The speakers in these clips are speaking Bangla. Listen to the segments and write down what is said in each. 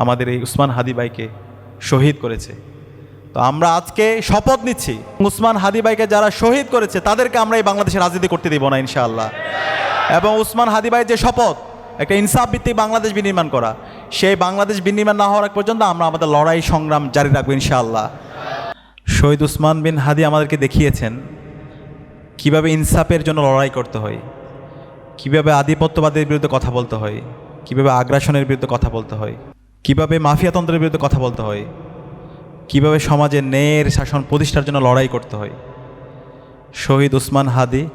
আমাদের এই উসমান হাদি ভাইকে শহীদ করেছে। তো আমরা আজকে শপথ নিচ্ছি, উসমান হাদি ভাইকে যারা শহীদ করেছে, তাদেরকে আমরা এই বাংলাদেশে রাজনীতি করতে দিব না, ইনশাআল্লাহ। এবং উসমান হাদি ভাইয়ের যে শপথ, একটা ইনসাফ ভিত্তিক বাংলাদেশ বিনির্মাণ করা, সেই বাংলাদেশ বিনির্মাণ না হওয়ার পর্যন্ত আমরা আমাদের লড়াই সংগ্রাম জারি রাখব, ইনশাআল্লাহ। শহীদ উসমান বিন হাদি আমাদেরকে দেখিয়েছেন কীভাবে ইনসাফের জন্য লড়াই করতে হয়, কীভাবে আধিপত্যবাদের বিরুদ্ধে কথা বলতে হয়, কীভাবে আগ্রাসনের বিরুদ্ধে কথা বলতে হয়। কীভাবে মাফিয়াতন্ত্রের বিরুদ্ধে কথা বলতে হয়? কীভাবে সমাজে ন্যায়ের শাসন প্রতিষ্ঠার জন্য লড়াই করতে হয়? শহীদ উসমান হাদি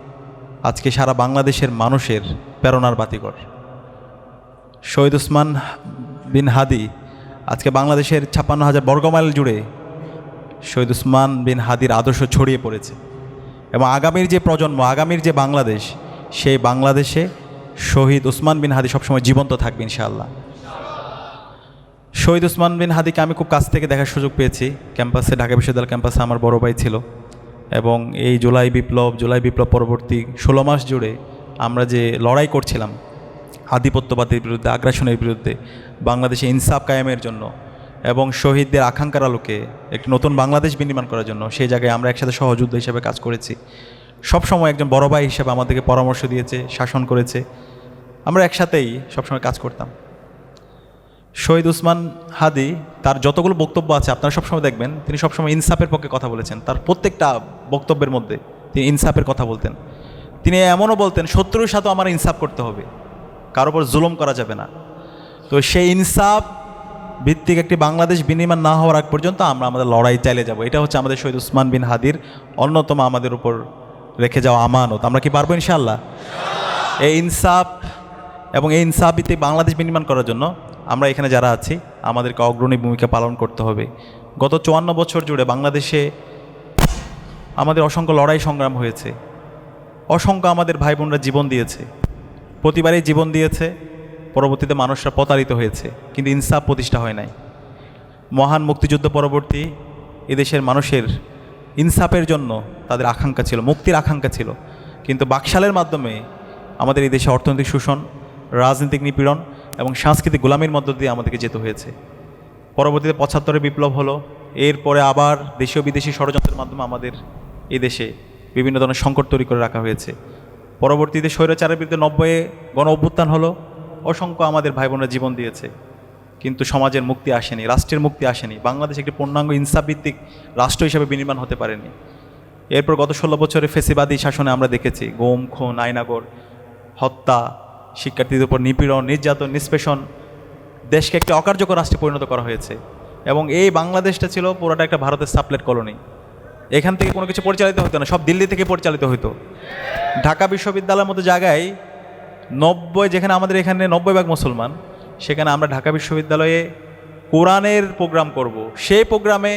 আজকে সারা বাংলাদেশের মানুষের প্রেরণার বাতিকর শহীদ উসমান বিন হাদি আজকে বাংলাদেশের ছাপ্পান্ন হাজার বর্গমাইল জুড়ে শহীদ উসমান বিন হাদির আদর্শ ছড়িয়ে পড়েছে এবং আগামীর যে প্রজন্ম, আগামীর যে বাংলাদেশ, সেই বাংলাদেশে শহীদ উসমান বিন হাদি সবসময় জীবন্ত থাকবে ইনশাআল্লাহ। শহীদ উসমান বিন হাদিকে আমি খুব কাছ থেকে দেখার সুযোগ পেয়েছি। ক্যাম্পাসে, ঢাকা বিশ্ববিদ্যালয় ক্যাম্পাসে আমার বড় ভাই ছিল। এবং এই জুলাই বিপ্লব জুলাই বিপ্লব পরবর্তী ষোলো মাস জুড়ে আমরা যে লড়াই করছিলাম, আধিপত্যবাদের বিরুদ্ধে, আগ্রাসনের বিরুদ্ধে, বাংলাদেশে ইনসাফ কায়েমের জন্য এবং শহীদদের আকাঙ্ক্ষার আলোকে একটি নতুন বাংলাদেশ বিনির্মাণ করার জন্য সেই জায়গায় আমরা একসাথে সহযোদ্ধা হিসেবে কাজ করেছি। সবসময় একজন বড় ভাই হিসেবে আমাদেরকে পরামর্শ দিয়েছে, শাসন করেছে। আমরা একসাথেই সবসময় কাজ করতাম। শহীদ উসমান হাদি, তার যতগুলো বক্তব্য আছে, আপনারা সবসময় দেখবেন, তিনি সবসময় ইনসাফের পক্ষে কথা বলেছেন। তার প্রত্যেকটা বক্তব্যের মধ্যে তিনি ইনসাফের কথা বলতেন। তিনি এমনও বলতেন, শত্রুর সাথেও আমার ইনসাফ করতে হবে। কারও উপর জুলুম করা যাবে না। তো সেই ইনসাফ ভিত্তিক একটি বাংলাদেশ বিনির্মাণ না হওয়ার আগ পর্যন্ত আমরা আমাদের লড়াই চালিয়ে যাব। এটা হচ্ছে আমাদের শহীদ উসমান বিন হাদির অন্যতম আমাদের উপর রেখে যাওয়া আমানত। আমরা কি পারব ইনশাআল্লাহ? এই ইনসাফ এবং এই ইনসাফ ভিত্তিক বাংলাদেশ বিনির্মাণ করার জন্য আমরা এখানে যারা আছি, আমাদেরকে অগ্রণী ভূমিকা পালন করতে হবে। গত চুয়ান্ন বছর জুড়ে বাংলাদেশে আমাদের অসংখ্য লড়াই সংগ্রাম হয়েছে। অসংখ্য আমাদের ভাই বোনরা জীবন দিয়েছে। প্রতিবারই জীবন দিয়েছে, পরবর্তীতে মানুষরা প্রতারিত হয়েছে, কিন্তু ইনসাফ প্রতিষ্ঠা হয় নাই। মহান মুক্তিযুদ্ধ পরবর্তী এদেশের মানুষের ইনসাফের জন্য তাদের আকাঙ্ক্ষা ছিল, মুক্তির আকাঙ্ক্ষা ছিল। কিন্তু বাকশালের মাধ্যমে আমাদের এই দেশে অর্থনৈতিক শোষণ, রাজনৈতিক নিপীড়ন এবং সাংস্কৃতিক গোলামির মধ্য দিয়ে আমাদেরকে যেতে হয়েছে। পরবর্তীতে পঁচাত্তরের বিপ্লব হলো। এরপরে আবার দেশীয় বিদেশি ষড়যন্ত্রের মাধ্যমে আমাদের এই দেশে বিভিন্ন ধরনের সংকট তৈরি করে রাখা হয়েছে। পরবর্তীতে স্বৈরাচারের বিরুদ্ধে নব্বইয়ে গণ অভ্যুত্থান হলো। অসংখ্য আমাদের ভাই বোনরা জীবন দিয়েছে। কিন্তু সমাজের মুক্তি আসেনি, রাষ্ট্রের মুক্তি আসেনি। বাংলাদেশ একটি পূর্ণাঙ্গ ইনসাফ ভিত্তিক রাষ্ট্র হিসেবে বিনির্মাণ হতে পারেনি। এরপর গত ষোলো বছরে ফেসিবাদী শাসনে আমরা দেখেছি, গোম, খুন, আইনাগর, হত্যা শিক্ষার্থীদের উপর নিপীড়ন, নির্যাতন, নিষ্পেষণ দেশকে একটি অকার্যকর রাষ্ট্রে পরিণত করা হয়েছে। এবং এই বাংলাদেশটা ছিল পুরোটা একটা ভারতের সাপ্লেট কলোনি। এখান থেকে কোনো কিছু পরিচালিত হতো না, সব দিল্লি থেকে পরিচালিত হতো ঢাকা বিশ্ববিদ্যালয়ের মতো জায়গায় নব্বই, যেখানে আমাদের এখানে নব্বই ভাগ মুসলমান, সেখানে আমরা ঢাকা বিশ্ববিদ্যালয়ে কোরআনের প্রোগ্রাম করব। সেই প্রোগ্রামে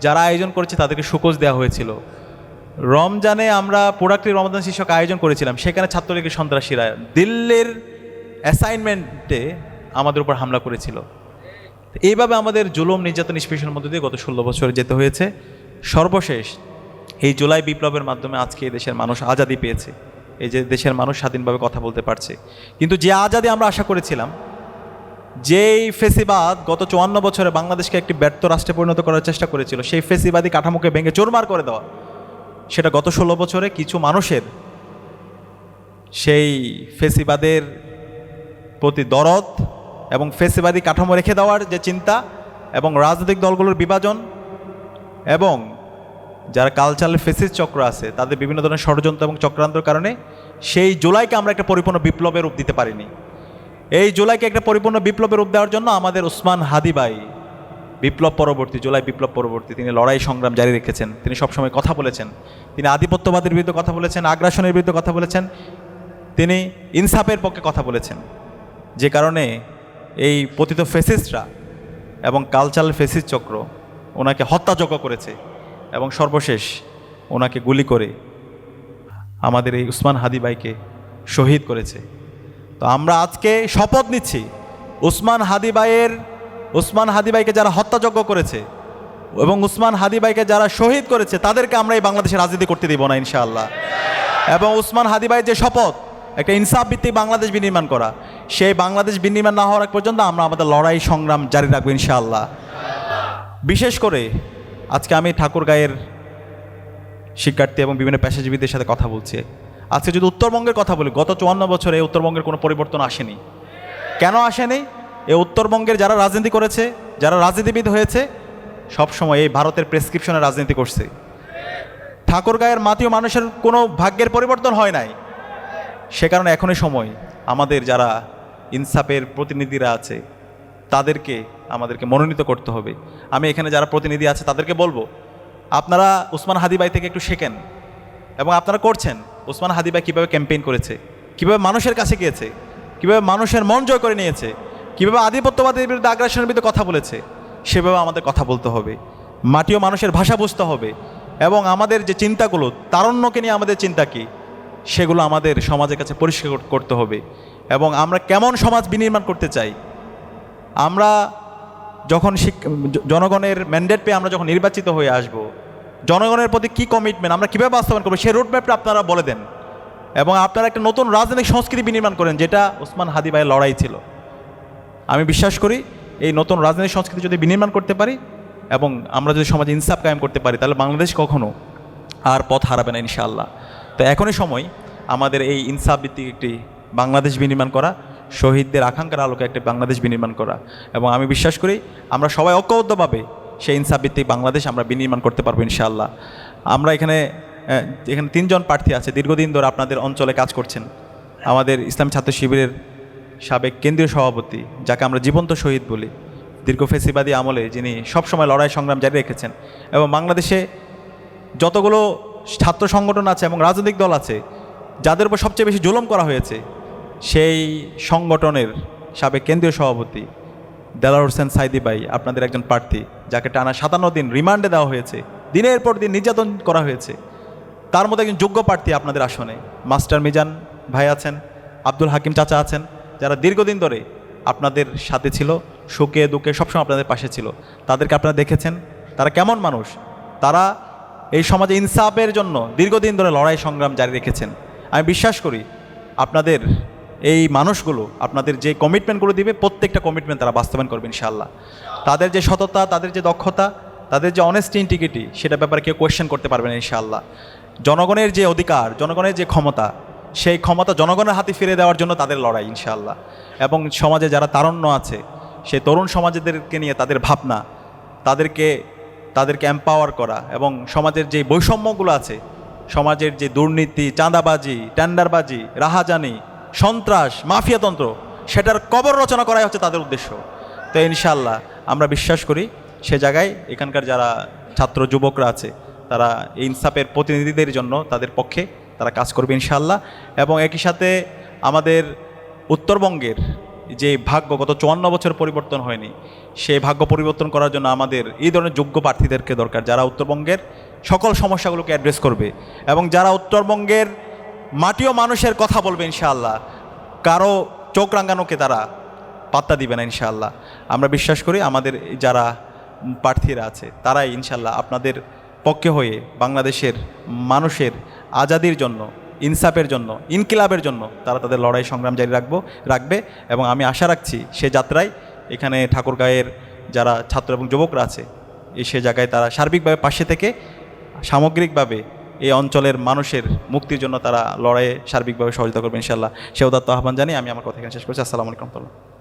যারা আয়োজন করেছে তাদেরকে সুকোজ দেওয়া হয়েছিল। রমজানে আমরা প্রোডাক্টিভ রমজান শীর্ষক আয়োজন করেছিলাম, সেখানে ছাত্রলীগের সন্ত্রাসীরা দিল্লির অ্যাসাইনমেন্টে আমাদের উপর হামলা করেছিল। এইভাবে আমাদের জুলুম নির্যাতন নিষ্পেষণের মধ্যে দিয়ে গত ষোলো বছরে যেতে হয়েছে। সর্বশেষ এই জুলাই বিপ্লবের মাধ্যমে আজকে এই দেশের মানুষ আজাদি পেয়েছে। এই যে দেশের মানুষ স্বাধীনভাবে কথা বলতে পারছে। কিন্তু যে আজাদি আমরা আশা করেছিলাম, যেই ফেসিবাদ গত চুয়ান্ন বছরে বাংলাদেশকে একটি ব্যর্থ রাষ্ট্রে পরিণত করার চেষ্টা করেছিল, সেই ফেসিবাদী কাঠামোকে ভেঙে চোরমার করে দেওয়া সেটা গত ষোলো বছরে কিছু মানুষের সেই ফেসিবাদের প্রতি দরদ এবং ফেসিবাদী কাঠামো রেখে দেওয়ার যে চিন্তা এবং রাজনৈতিক দলগুলোর বিভাজন এবং যারা কালচারাল ফেসিস চক্র আছে, তাদের বিভিন্ন ধরনের ষড়যন্ত্র এবং চক্রান্তর কারণে সেই জুলাইকে আমরা একটা পরিপূর্ণ বিপ্লবের রূপ দিতে পারিনি। এই জুলাইকে একটা পরিপূর্ণ বিপ্লবের রূপ দেওয়ার জন্য আমাদের উসমান হাদিবাই বিপ্লব পরবর্তী, জুলাই বিপ্লব পরবর্তী, তিনি লড়াই সংগ্রাম জারি রেখেছেন। তিনি সবসময় কথা বলেছেন। তিনি আধিপত্যবাদের বিরুদ্ধে কথা বলেছেন, আগ্রাসনের বিরুদ্ধে কথা বলেছেন, তিনি ইনসাফের পক্ষে কথা বলেছেন। যে কারণে এই পতিত ফেসিস্টরা এবং কালচারাল ফেসিস চক্র ওনাকে হত্যাযজ্ঞ করেছে এবং সর্বশেষ ওনাকে গুলি করে আমাদের এই উসমান হাদিবাইকে শহীদ করেছে। তো আমরা আজকে শপথ নিচ্ছি, উসমান হাদিবাইয়ের উসমান হাদিবাইকে যারা হত্যাযজ্ঞ করেছে এবং উসমান হাদিবাইকে যারা শহীদ করেছে, তাদেরকে আমরা এই বাংলাদেশে রাজনীতি করতে দিব না, ইনশাআল্লাহ। এবং উসমান হাদিবাইয়ের যে শপথ, একটা ইনসাফ ভিত্তিক বাংলাদেশ বিনির্মাণ করা, সেই বাংলাদেশ বিনির্মাণ না হওয়ার পর্যন্ত আমরা আমাদের লড়াই সংগ্রাম জারি রাখব, ইনশাআল্লাহ। বিশেষ করে আজকে আমি ঠাকুরগাঁয়ের শিক্ষার্থী এবং বিভিন্ন পেশাজীবীদের সাথে কথা বলছি। আজকে যদি উত্তরবঙ্গের কথা বলি, গত চুয়ান্ন বছরে উত্তরবঙ্গের কোনো পরিবর্তন আসেনি। কেন আসেনি? এই উত্তরবঙ্গের যারা রাজনীতি করেছে, যারা রাজনীতিবিদ হয়েছে সবসময় এই ভারতের প্রেসক্রিপশনে রাজনীতি করছে। ঠাকুরগাঁয়ের মাতীয় মানুষের কোনো ভাগ্যের পরিবর্তন হয় নাই। সে কারণে এখনই সময় আমাদের যারা ইনসাফের প্রতিনিধিরা আছে, তাদেরকে, আমাদেরকে মনোনীত করতে হবে। আমি এখানে যারা প্রতিনিধি আছে, তাদেরকে বলব, আপনারা উসমান হাদিবাই থেকে একটু শেখেন। এবং আপনারা করছেন, উসমান হাদিবাই কীভাবে ক্যাম্পেইন করেছে, কীভাবে মানুষের কাছে গিয়েছে, কীভাবে মানুষের মন জয় করে নিয়েছে কীভাবে আধিপত্যবাদের বিরুদ্ধে আগ্রাসনের বিরুদ্ধে কথা বলেছে, সেভাবে আমাদের কথা বলতে হবে। মাটিও মানুষের ভাষা বুঝতে হবে এবং আমাদের যে চিন্তাগুলো, তারণ্যকে নিয়ে আমাদের চিন্তা কী, সেগুলো আমাদের সমাজের কাছে পরিষ্কার করতে হবে। এবং আমরা কেমন সমাজ বিনির্মাণ করতে চাই, আমরা যখন জনগণের ম্যান্ডেট পেয়ে আমরা যখন নির্বাচিত হয়ে আসব, জনগণের প্রতি কী কমিটমেন্ট আমরা কীভাবে বাস্তবায়ন করব সেই রোডম্যাপটা আপনারা বলে দেন। এবং আপনারা একটা নতুন রাজনৈতিক সংস্কৃতি বিনির্মাণ করেন, যেটা ওসমান হাদি ভাইয়ের লড়াই ছিল। আমি বিশ্বাস করি এই নতুন রাজনৈতিক সংস্কৃতি যদি বিনির্মাণ করতে পারি এবং আমরা যদি সমাজে ইনসাফ কায়েম করতে পারি, তাহলে বাংলাদেশ কখনো আর পথ হারাবে না ইনশাআল্লাহ। তো এখনই সময় আমাদের এই ইনসাফ ভিত্তিক একটি বাংলাদেশ বিনির্মাণ করা, শহীদদের আকাঙ্ক্ষার আলোকে একটি বাংলাদেশ বিনির্মাণ করা এবং আমি বিশ্বাস করি আমরা সবাই ঐক্যবদ্ধভাবে সেই ইনসাফ ভিত্তিক বাংলাদেশ আমরা বিনির্মাণ করতে পারব ইনশাআল্লাহ। আমরা এখানে এখানে তিনজন প্রার্থী আছে, দীর্ঘদিন ধরে আপনাদের অঞ্চলে কাজ করছেন। আমাদের ইসলাম ছাত্র শিবিরের সাবেক কেন্দ্রীয় সভাপতি, যাকে আমরা জীবন্ত শহীদ বলি, দীর্ঘ ফেসিবাদী আমলে যিনি সবসময় লড়াই সংগ্রাম জারি রেখেছেন এবং বাংলাদেশে যতগুলো ছাত্র সংগঠন আছে এবং রাজনৈতিক দল আছে, যাদের উপর সবচেয়ে বেশি জুলম করা হয়েছে, সেই সংগঠনের সাবেক কেন্দ্রীয় সভাপতি দেলার হোসেন সাইদি ভাই, আপনাদের একজন প্রার্থী, যাকে টানা সাতান্ন দিন রিমান্ডে দেওয়া হয়েছে, দিনের পর দিন নির্যাতন করা হয়েছে, তার মধ্যে একজন যোগ্য প্রার্থী আপনাদের আসনে। মাস্টার মিজান ভাই আছেন, আব্দুল হাকিম চাচা আছেন যারা দীর্ঘদিন ধরে আপনাদের সাথে ছিল, সুখে, দুঃখে, সবসময় আপনাদের পাশে ছিল, তাদেরকে আপনারা দেখেছেন, তারা কেমন মানুষ? তারা এই সমাজে ইনসাফের জন্য দীর্ঘদিন ধরে লড়াই সংগ্রাম জারি রেখেছেন। আমি বিশ্বাস করি, আপনাদের এই মানুষগুলো, আপনাদের যে কমিটমেন্টগুলো দিবে, প্রত্যেকটা কমিটমেন্ট তারা বাস্তবায়ন করবে, ইনশাআল্লাহ। তাদের যে সততা, তাদের যে দক্ষতা, তাদের যে অনেস্টি ইন্টিগ্রিটি সেটা ব্যাপারে কেউ কোয়েশ্চেন করতে পারবে না, ইনশাআল্লাহ। জনগণের যে অধিকার, জনগণের যে ক্ষমতা সেই ক্ষমতা জনগণের হাতে ফিরে দেওয়ার জন্য তাদের লড়াই, ইনশাআল্লাহ। এবং সমাজে যারা তারণ্য আছে, সেই তরুণ সমাজেদেরকে নিয়ে তাদের ভাবনা, তাদেরকে তাদেরকে এম্পাওয়ার করা এবং সমাজের যে বৈষম্যগুলো আছে, সমাজের যে দুর্নীতি, চাঁদাবাজি, টেন্ডারবাজি, রাহাজানি, সন্ত্রাস, মাফিয়াতন্ত্র, সেটার কবর রচনা করাই হচ্ছে তাদের উদ্দেশ্য। তো ইনশাল্লাহ আমরা বিশ্বাস করি, সে জায়গায় এখানকার যারা ছাত্র, যুবকরা আছে, তারা ইনসাফের প্রতিনিধিদের জন্য তাদের পক্ষে তারা কাজ করবে ইনশাল্লাহ এবং একই সাথে আমাদের উত্তরবঙ্গের যে ভাগ্য, গত চুয়ান্ন বছর পরিবর্তন হয়নি, সেই ভাগ্য পরিবর্তন করার জন্য আমাদের এই ধরনের যোগ্য প্রার্থীদেরকে দরকার, যারা উত্তরবঙ্গের সকল সমস্যাগুলোকে অ্যাড্রেস করবে। এবং যারা উত্তরবঙ্গের মাটিও মানুষের কথা বলবে ইনশাআল্লাহ, কারও চোখ রাঙানোকে তারা পাত্তা দিবে না ইনশাআল্লাহ। আমরা বিশ্বাস করি আমাদের যারা প্রার্থীরা আছে, তারাই ইনশাল্লাহ আপনাদের পক্ষে হয়ে বাংলাদেশের মানুষের আজাদির জন্য, ইনসাফের জন্য, ইনকিলাবের জন্য তারা তাদের লড়াই সংগ্রাম জারি রাখব, রাখবে এবং আমি আশা রাখছি সে যাত্রায় এখানে ঠাকুরগাঁয়ের যারা ছাত্র এবং যুবকরা আছে, এই সে জায়গায় তারা সার্বিকভাবে পাশে থেকে সামগ্রিকভাবে এই অঞ্চলের মানুষের মুক্তির জন্য তারা লড়াইয়ে সার্বিকভাবে সহযোগিতা করবে ইনশাল্লাহ সে উদাত্ত আহ্বান জানিয়ে আমি আমার কথা এখানে শেষ করছি। আসসালামু আলাইকুম